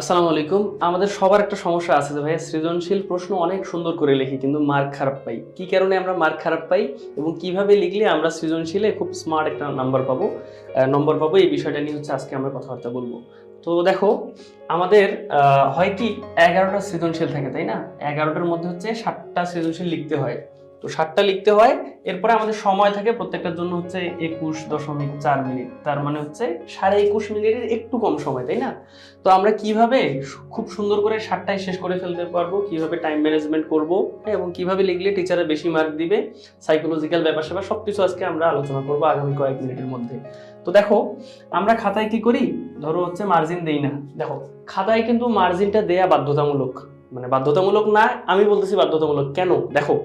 আসসালামু আলাইকুম। আমাদের সবার একটা সমস্যা আছে যে ভাইয়া, সৃজনশীল প্রশ্ন অনেক সুন্দর করে লিখি, কিন্তু মার্ক খারাপ পাই। কি কারণে আমরা মার্ক খারাপ পাই এবং কীভাবে লিখলে আমরা সৃজনশীলে খুব স্মার্ট একটা নাম্বার পাবো? নম্বর পাবো, এই বিষয়টা নিয়ে হচ্ছে আজকে আমরা কথাবার্তা বলব। তো দেখো, আমাদের হয় কি, এগারোটা সৃজনশীল থাকে, তাই না? এগারোটার মধ্যে হচ্ছে সাতটা সৃজনশীল লিখতে হয়। তো ষাটটা লিখতে হয়, এরপরে আমাদের সময় থাকে প্রত্যেকটার জন্য হচ্ছে একুশ দশমিক চার মিনিট, তার মানে হচ্ছে সাড়ে একুশ মিনিটের একটু কম সময়, তাই না? তো আমরা কীভাবে খুব সুন্দর করে ষাটটায় শেষ করে ফেলতে পারব, কীভাবে টাইম ম্যানেজমেন্ট করব এবং কীভাবে লিখলে টিচারে বেশি মার্ক দিবে সাইকোলজিক্যাল ব্যাপার স্যাপার সবকিছু আজকে আমরা আলোচনা করব আগামী কয়েক মিনিটের মধ্যে। তো দেখো, আমরা খাতায় কি করি? ধরো হচ্ছে মার্জিন দেই না। দেখো, খাতায় কিন্তু মার্জিনটা দেয়া বাধ্যতামূলক মানে বাধ্যতামূলক না, আমি বলতেছি বাধ্যতামূলক। কেন? দেখো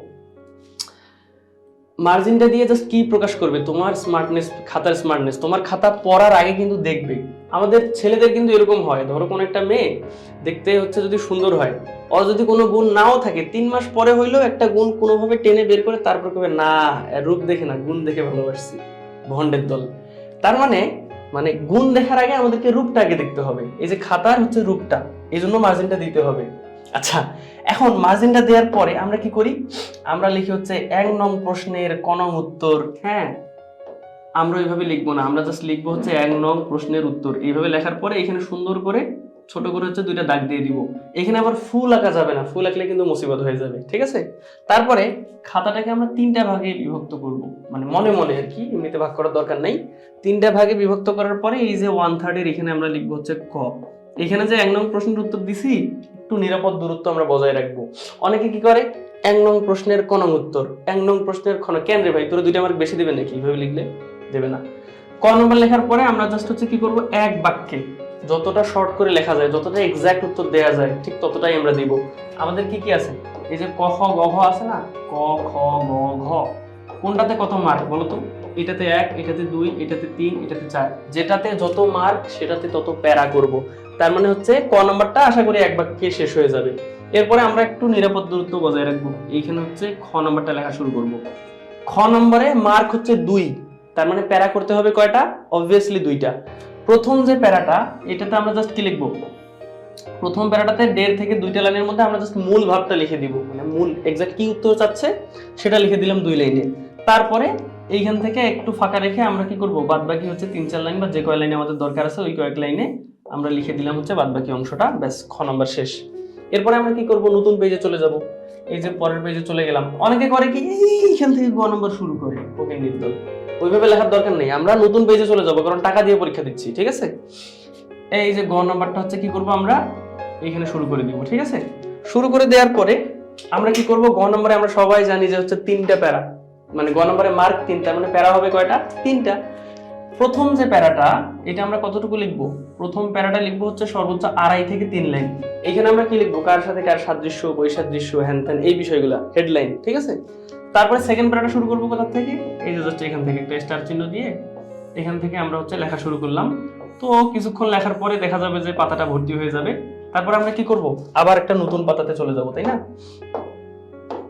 মার্জিনটা দিয়ে জাস্ট কি প্রকাশ করবে? তোমার স্মার্টনেস খাতার স্মার্টনেস তোমার খাতা পড়ার আগে কিন্তু দেখবে। আমাদের ছেলেদের কিন্তু এরকম হয়। ধরো কোনো একটা মেয়ে দেখতে হচ্ছে যদি সুন্দর হয়, ওর যদি কোনো গুণ নাও থাকে, তিন মাস পরে হইলেও একটা গুণ কোনোভাবে টেনে বের করে তারপর কবে, না, রূপ দেখে না, গুণ দেখে ভালোবাসছি ভন্ডের দল। তার মানে মানে গুণ দেখার আগে আমাদেরকে রূপটা আগে দেখতে হবে। এই যে খাতার হচ্ছে রূপটা, এই জন্য মার্জিনটা দিতে হবে। আচ্ছা এখন মার্জিনটা দেওয়ার পরে আমরা কি করি? আমরা লিখি হচ্ছে এক নং প্রশ্নের ক নং উত্তর। হ্যাঁ আমরা এইভাবে লিখব না, আমরা জাস্ট লিখব হচ্ছে এক নং প্রশ্নের উত্তর। এইভাবে লেখার পরে এখানে সুন্দর করে, ছোট করে হচ্ছে দুইটা দাগ দিয়ে দিব। এখানে আবার ফুল আঁকা যাবে না ফুল আঁকলে কিন্তু মুসিবত হয়ে যাবে, ঠিক আছে? তারপরে খাতাটাকে আমরা তিনটা ভাগে বিভক্ত করব। মানে মনে মনে আর কি, এমনিতে ভাগ করার দরকার নেই। তিনটা ভাগে বিভক্ত করার পরে এই যে ওয়ান থার্ডের এখানে আমরা লিখব হচ্ছে ক। এখানে যে এক নং প্রশ্নের উত্তর দিছি, একটু নিরাপদ দূরত্ব আমরা বজায় রাখব। অনেকে কি করে? এক নং প্রশ্নের কোন উত্তর। এক নং প্রশ্নের খন কেন রে ভাই? তোরা দুইটা মার্ক বেশি দেবে নাকি? এইভাবে লিখলে দেবে না। ক নম্বর লেখার পরে আমরা জাস্ট হচ্ছে কি করব? এক বাক্যে। যতটা শর্ট করে লেখা যায়, যতটা এক্সাক্ট উত্তর দেওয়া যায়, ঠিক ততটাই আমরা দিব। আমাদের কি কি আছে? এই যে ক, খ, গ, ঘ আছে না? ক, খ, গ, ঘ। কোনটাতে কত মার্ক বলো তো? এটাতে এক, এটাতে দুই, এটাতে তিন, এটাতে চার। যেটাতে যত মার্ক সেটাতে তত প্যারা করব। তার মানে হচ্ছে ক নম্বরটা আশা করি এক বাক্যে শেষ হয়ে যাবে। এরপরে আমরা একটু নিরাপদ দূরত্ব বজায় রাখব। এইখানে হচ্ছে খ নম্বরটা লেখা শুরু করব। খ নম্বরে মার্ক হচ্ছে দুই। তার মানে প্যারা করতে হবে কয়টা? অবভিয়াসলি দুইটা। প্রথম যে প্যারাটা, এটাতে আমরা জাস্ট কি লিখব? প্রথম প্যারাটাতে দেড় থেকে দুইটা লাইনের মধ্যে আমরা জাস্ট মূল ভাবটা লিখে দিব। মানে মূল এক্সাক্ট কি উত্তর চাচ্ছে, সেটা লিখে দিলাম দুই লাইনে। তারপরে এইখান থেকে একটু ফাঁকা রেখে আমরা কি করব? বাদ বাকি হচ্ছে তিন চার লাইন বা যে কয় লাইনে আমাদের দরকার আছে ওই কয়েক লাইনে আমরা লিখে দিলাম হচ্ছে বাদ বাকি অংশটা, ব্যাস, খ নম্বর শেষ। এরপরে আমরা কি করব? নতুন পেজে চলে যাব। এই যে পরের পেজে চলে গেলাম। অনেকে করে কি, এইখান থেকে গ নম্বর শুরু করে ওকে নির্দল। ওইভাবে লেখার দরকার নেই। আমরা নতুন পেজে চলে যাব, কারণ টাকা দিয়ে পরীক্ষা দিচ্ছি, ঠিক আছে? এই যে গ নম্বরটা হচ্ছে কি করব আমরা? এখানে শুরু করে দিব, ঠিক আছে? শুরু করে দেওয়ার পরে আমরা কি করব? গ নম্বরে আমরা সবাই জানি যে হচ্ছে তিনটা প্যারা। মানে গ নম্বরে মার্ক তিনটা মানে প্যারা হবে কয়টা? তিনটা। প্রথম যে প্যারাটা, এটা আমরা কতটুকু লিখব? প্রথম প্যারাটা লিখব হচ্ছে সর্বোচ্চ আড়াই থেকে তিন লাইন। এখানে আমরা কি লিখব? কার সাথে কার সাদৃশ্য, বৈসাদৃশ্য, হ্যান ত্যান, এই বিষয়গুলো হেডলাইন ঠিক আছে? তারপরে সেকেন্ড প্যারাটা শুরু করব কোথা থেকে? এই যে জাস্ট এখান থেকে, একটা স্টার চিহ্ন দিয়ে এখান থেকে আমরা হচ্ছে লেখা শুরু করলাম। তো কিছুক্ষণ লেখার পরে দেখা যাবে যে পাতাটা ভর্তি হয়ে যাবে। তারপর আমরা কি করব? আবার একটা নতুন পাতাতে চলে যাব, তাই না?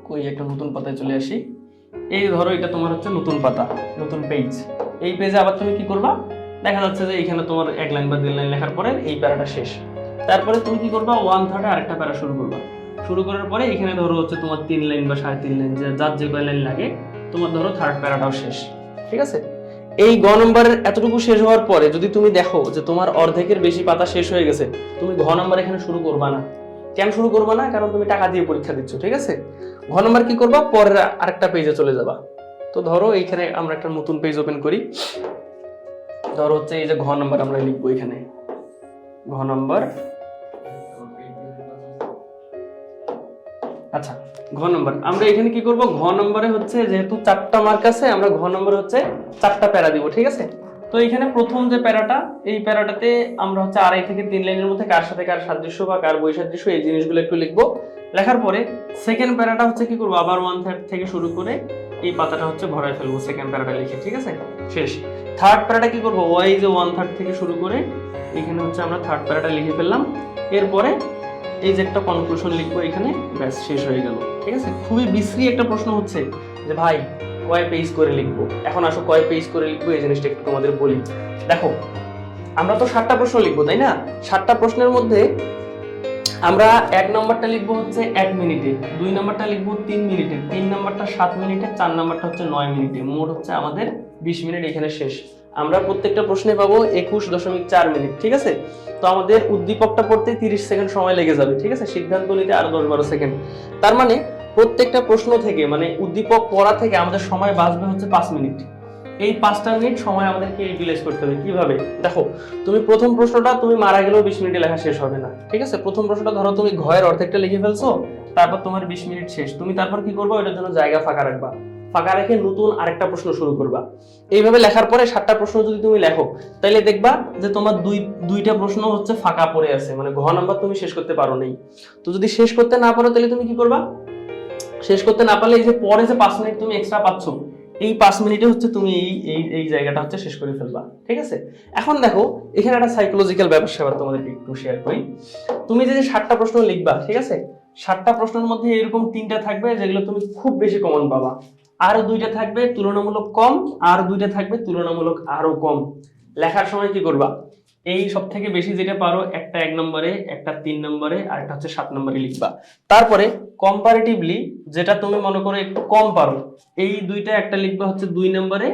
কই, একটা নতুন পাতায় চলে আসি। এই ধরো এটা তোমার হচ্ছে নতুন পাতা, নতুন পেজ এই পেজে আবার তুমি কি করবা? দেখা যাচ্ছে যে এখানে তোমার এক লাইন বা দেড় লাইন লেখার পরে এই প্যারাটা শেষ। তারপরে তুমি কি করবা? ওয়ান থার্ডে আরেকটা প্যারা শুরু করবা। শুরু করার পরে এখানে ধরো হচ্ছে তোমার তিন লাইন বা সাড়ে তিন লাইন যার যে কয় লাইন লাগে, তোমার ধরো থার্ড প্যারাটাও শেষ। ঠিক আছে? এই গ নম্বরের এতটুকু শেষ হওয়ার পরে যদি তুমি দেখো যে তোমার অর্ধেকের বেশি পাতা শেষ হয়ে গেছে, তুমি ঘ নম্বর এখানে শুরু করবা না। কেন শুরু করবা না? কারণ তুমি টাকা দিয়ে পরীক্ষা দিচ্ছ, ঠিক আছে? ঘ নম্বর কি করবা? পরের আরেকটা পেজে চলে যাবা। তো ধরো এইখানে আমরা একটা নতুন পেজ ওপেন করি। ধরো হচ্ছে এই যে ঘ নম্বর আমরা লিখব এখানে। ঘ নম্বর আচ্ছা ঘ নম্বর আমরা এখানে কি করব? ঘ নম্বরে হচ্ছে যেহেতু চারটা মার্ক আছে, আমরা ঘ নম্বরে হচ্ছে চারটা প্যারা দিব, ঠিক আছে? তো এখানে প্রথম যে প্যারাটা, এই প্যারাটাতে আমরা হচ্ছে আড়াই থেকে তিন লাইনের মধ্যে কার সাথে কার সাদৃশ্য বা কার বৈসাদৃশ্য, এই জিনিসগুলো একটু লিখব। লেখার পরে সেকেন্ড প্যারাটা হচ্ছে কি করব? আবার ওয়ান থার্ড থেকে শুরু করে এই পাতাটা হচ্ছে ভরায় ফেলব সেকেন্ড প্যারাটা লিখে, ঠিক আছে? শেষ। থার্ড প্যারাটা কি করব? ওয়াই যে ওয়ান থার্ড থেকে শুরু করে এখানে হচ্ছে আমরা থার্ড প্যারাটা লিখে ফেললাম। এরপরে এই যে একটা কনক্লুশন লিখব এখানে, ব্যাস, শেষ হয়ে গেল, ঠিক আছে? খুবই বিশ্রী একটা প্রশ্ন হচ্ছে যে, ভাই, কয় পেজ করে লিখব? এখন আসো, কয় পেজ করে লিখব? এই জিনিসটা একটু তোমাদের বলি। দেখো, আমরা তো ষাটটা প্রশ্ন লিখব, তাই না? ষাটটা প্রশ্নের মধ্যে আমরা এক নম্বরটা লিখব হচ্ছে এক মিনিটে, দুই নম্বরটা লিখব তিন মিনিটে, তিন নম্বরটা সাত মিনিটে, চার নম্বরটা হচ্ছে নয় মিনিটে, মোট হচ্ছে আমাদের বিশ মিনিট এখানে শেষ। আমরা প্রত্যেকটা প্রশ্নে পাবো একুশ দশমিক চার মিনিট, ঠিক আছে? তো আমাদের উদ্দীপকটা পড়তে তিরিশ সেকেন্ড সময় লেগে যাবে, ঠিক আছে? সিদ্ধান্ত নিতে আরও দশ বারো সেকেন্ড। তার মানে প্রত্যেকটা প্রশ্ন থেকে মানে উদ্দীপক পড়া থেকে আমাদের সময় বাঁচবে হচ্ছে পাঁচ মিনিট। এই পাঁচটা মিনিট সময় আমাদেরকে ইউটিলাইজ করতে হবে। কীভাবে? দেখো, তুমি প্রথম প্রশ্নটা তুমি মারা গেলেও বিশ মিনিটে লেখা শেষ হবে না। ঠিক আছে? প্রথম প্রশ্নটা ধরো তুমি ঘয়ের অর্ধেকটা লিখে ফেলছো, তারপর তোমার বিশ মিনিট শেষ। তুমি তারপর কি করব? এটার জন্য জায়গা ফাঁকা রাখবা। ফাঁকা রেখে নতুন আরেকটা প্রশ্ন শুরু করবা। এইভাবে লেখার পরে সাতটা প্রশ্ন যদি তুমি লেখো তাহলে দেখবা যে তোমার দুই, দুইটা প্রশ্ন হচ্ছে ফাঁকা পড়ে আছে। মানে ঘ নাম্বার তুমি শেষ করতে পারো নেই। তো যদি শেষ করতে না পারো তাহলে তুমি কি করবা? শেষ করতে না পারলে এই যে পরে যে পাঁচ মিনিট তুমি এক্সট্রা পাচ্ছ এই পাঁচ মিনিটে হচ্ছে তুমি এই এই এই জায়গাটা হচ্ছে শেষ করে ফেলবা, ঠিক আছে? এখন দেখো, এখানে একটা সাইকোলজিক্যাল ব্যাপার স্যাপার তোমাদেরকে একটু শেয়ার করি। তুমি যে যে ষাটটা প্রশ্ন লিখবা, ঠিক আছে? ষাটটা প্রশ্নের মধ্যে এরকম তিনটা থাকবে যেগুলো তুমি খুব বেশি কমন পাবা। আর দুইটা থাকবে তুলনামূলক কম, আর দুইটা থাকবে তুলনামূলক আরও কম। লেখার সময় কি করবা? এই সব থেকে বেশি যেটা পারো, একটা এক নম্বরে, একটা তিন নম্বরে, আর একটা হচ্ছে সাত নম্বরে লিখবা। তারপরে কম্পারেটিভলি যেটা তুমি মনে করো একটু কম পারো, এই দুইটা একটা লিখবে হচ্ছে দুই নম্বরে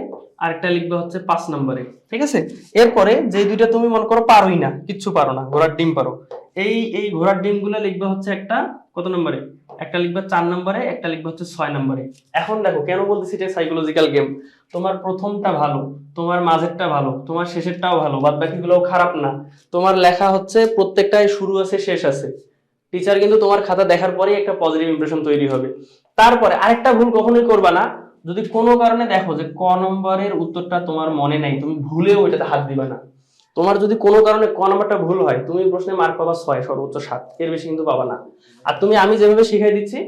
আর একটা লিখবে হচ্ছে পাঁচ নম্বরে, ঠিক আছে? এরপরে যে দুইটা তুমি মনে করো পারোই না, কিচ্ছু পারো না, ঘোড়ার ডিম পারো। এই এই ঘোড়ার ডিমগুলা লিখবা হচ্ছে একটা কত নম্বরে? একটা লিখবে চার নম্বরে, একটা লিখবে হচ্ছে ছয় নম্বরে। এখন দেখো, কেন বলতেছি এটা সাইকোলজিক্যাল গেম তোমার প্রথমটা ভালো, তোমার মাঝেরটা ভালো, তোমার শেষেরটাও ভালো বাদ বাকিগুলোও খারাপ না। তোমার লেখা হচ্ছে প্রত্যেকটাই শুরু আছে, শেষ আছে। টিচার কিন্তু তোমার খাতা দেখার পরেই একটা পজিটিভ ইমপ্রেশন তৈরি হবে। তারপরে আরেকটা ভুল কখনোই করবা না। যদি কোনো কারণে দেখো যে ক নম্বরের উত্তরটা তোমার মনে নাই, তুমি ভুলেও ওইটাতে হাত দিবা না। তোমার যদি কোনো কারণে ক নম্বরটা ভুল হয়, তুমি প্রশ্নে মার্ক পাবা ছয়, সর্বোচ্চ সাত। এর বেশি কিন্তু পাবা না। আর তুমি আমি যেভাবে শিখাই দিচ্ছি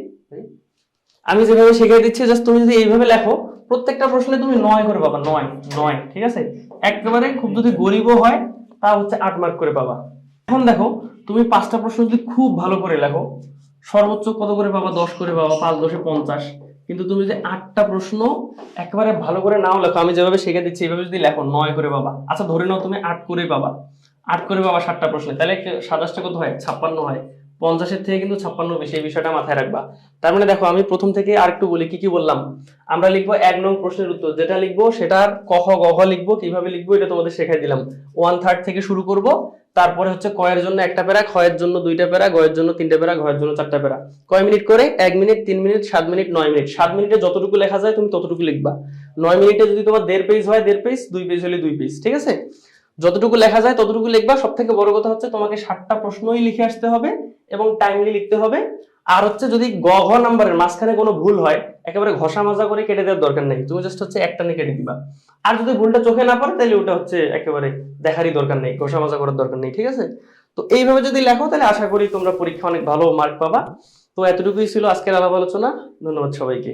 আমি যেভাবে শিখাই দিচ্ছি জাস্ট তুমি যদি এইভাবে লেখো, প্রত্যেকটা প্রশ্নে তুমি নয় করে পাবা, নয় নয়, ঠিক আছে? একেবারে খুব যদি গরিবও হয়, তা হচ্ছে আট মার্ক করে পাবা। এখন দেখো, তুমি পাঁচটা প্রশ্ন যদি খুব ভালো করে লেখো, সর্বোচ্চ কত করে পাবা? দশ করে পাবা, পাঁচ, দশে পঞ্চাশ। কিন্তু তুমি যদি আটটা প্রশ্ন একেবারে ভালো করে নাও লেখো, আমি যেভাবে শিখে দিচ্ছি এইভাবে যদি লেখো, নয় করে পাবা। আচ্ছা ধরে নাও তুমি আট করে পাবা। আট করে পাবা সাতটা প্রশ্নে। তাহলে সাতাশটা কত হয়? ছাপ্পান্ন হয়। পঞ্চাশের থেকে কিন্তু ছাপ্পান্ন বেশি, এই বিষয়টা মাথায় রাখবা। তার মানে দেখো, আমি প্রথম থেকে আরেকটু বলি, কি কি বললাম? আমরা লিখব এক নং প্রশ্নের উত্তর। যেটা লিখব, সেটার কহ, গহ লিখব, কীভাবে লিখব, এটা তোমাদের শেখাই দিলাম। ওয়ান থার্ড থেকে শুরু করব। তারপরে হচ্ছে কয়ের জন্য একটা প্যারা, ক্ষয়ের জন্য দুইটা প্যারা, গয়ের জন্য তিনটা প্যারা, ঘয়ের জন্য চারটা প্যারা। কয় মিনিট করে? এক মিনিট, তিন মিনিট, সাত মিনিট, নয় মিনিট। সাত মিনিটে যতটুকু লেখা যায় তুমি ততটুকু লিখবা। নয় মিনিটে যদি তোমার দেড় পেজ হয়, দেড় পেজ দুই পেজ হলে দুই পেজ ঠিক আছে? যতটুকু লেখা যায় ততটুকু লিখবা। সব থেকে বড় কথা হচ্ছে তোমাকে সাতটা প্রশ্নই লিখে আসতে হবে এবং টাইমলি লিখতে হবে। আর হচ্ছে যদি গ, ঘ নাম্বারের মাঝখানে কোনো ভুল হয়, একেবারে ঘষা মাজা করে কেটে দেওয়ার দরকার নেই। তুমি জাস্ট হচ্ছে একটানে কেটে দিবা। আর যদি ভুলটা চোখে না পড়ে, তাহলে ওটা হচ্ছে একেবারে দেখারই দরকার নেই, ঘষা মাজা করার দরকার নেই, ঠিক আছে? তো এইভাবে যদি লেখো, তাহলে আশা করি তোমরা পরীক্ষা অনেক ভালো মার্ক পাবা। তো এতটুকুই ছিল আজকের আলাপ আলোচনা। ধন্যবাদ সবাইকে।